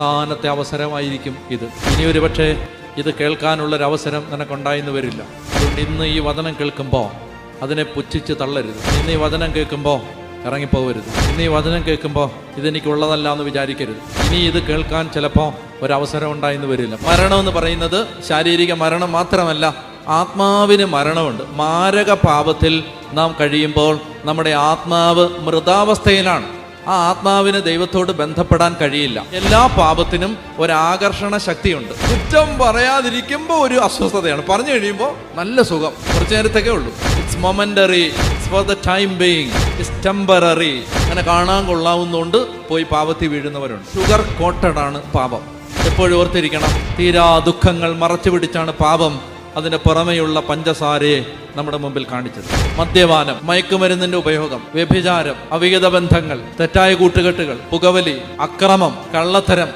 അവസാനത്തെ അവസരമായിരിക്കും ഇത്. ഇനി ഒരു പക്ഷേ ഇത് കേൾക്കാനുള്ളൊരു അവസരം നിനക്കുണ്ടായിന്ന് വരില്ല. അതുകൊണ്ട് ഇന്ന് ഈ വചനം കേൾക്കുമ്പോൾ അതിനെ പുച്ഛിച്ച് തള്ളരുത്. ഇന്ന് ഈ വചനം കേൾക്കുമ്പോൾ ഇറങ്ങിപ്പോകരുത് ഇന്ന് ഈ വചനം കേൾക്കുമ്പോൾ ഇതെനിക്കുള്ളതല്ല എന്ന് വിചാരിക്കരുത്. ഇനി ഇത് കേൾക്കാൻ ചിലപ്പോൾ ഒരവസരം ഉണ്ടായെന്ന് വരില്ല. മരണം എന്ന് പറയുന്നത് ശാരീരിക മരണം മാത്രമല്ല ആത്മാവിന് മരണമുണ്ട്. മാരക പാപത്തിൽ നാം കഴിയുമ്പോൾ നമ്മുടെ ആത്മാവ് മൃതാവസ്ഥയിലാണ്. ആ ആത്മാവിന് ദൈവത്തോട് ബന്ധപ്പെടാൻ കഴിയില്ല. എല്ലാ പാപത്തിനും ഒരാകർഷണ ശക്തിയുണ്ട്. കുറ്റം പറയാതിരിക്കുമ്പോൾ ഒരു അസ്വസ്ഥതയാണ്. പറഞ്ഞു കഴിയുമ്പോൾ നല്ല സുഖം. കുറച്ചു നേരത്തേക്കേ ഉള്ളൂ. It's it's for the time being temporary അങ്ങനെ കാണാൻ കൊള്ളാവുന്നതുകൊണ്ട് പോയി പാപത്തിൽ വീഴുന്നവരുണ്ട്. ഷുഗർ കോട്ടഡാണ് പാപം. എപ്പോഴും ഓർത്തിരിക്കണം. തീരാ ദുഃഖങ്ങൾ മറച്ചു പിടിച്ചാണ് പാപം. അതിന്റെ പുറമെയുള്ള പഞ്ചസാരയെ നമ്മുടെ മുമ്പിൽ കാണിച്ചത്. മദ്യപാനം മയക്കുമരുന്നിന്റെ ഉപയോഗം വ്യഭിചാരം അവിഹിത ബന്ധങ്ങൾ തെറ്റായ കൂട്ടുകെട്ടുകൾ പുകവലി അക്രമം കള്ളത്തരം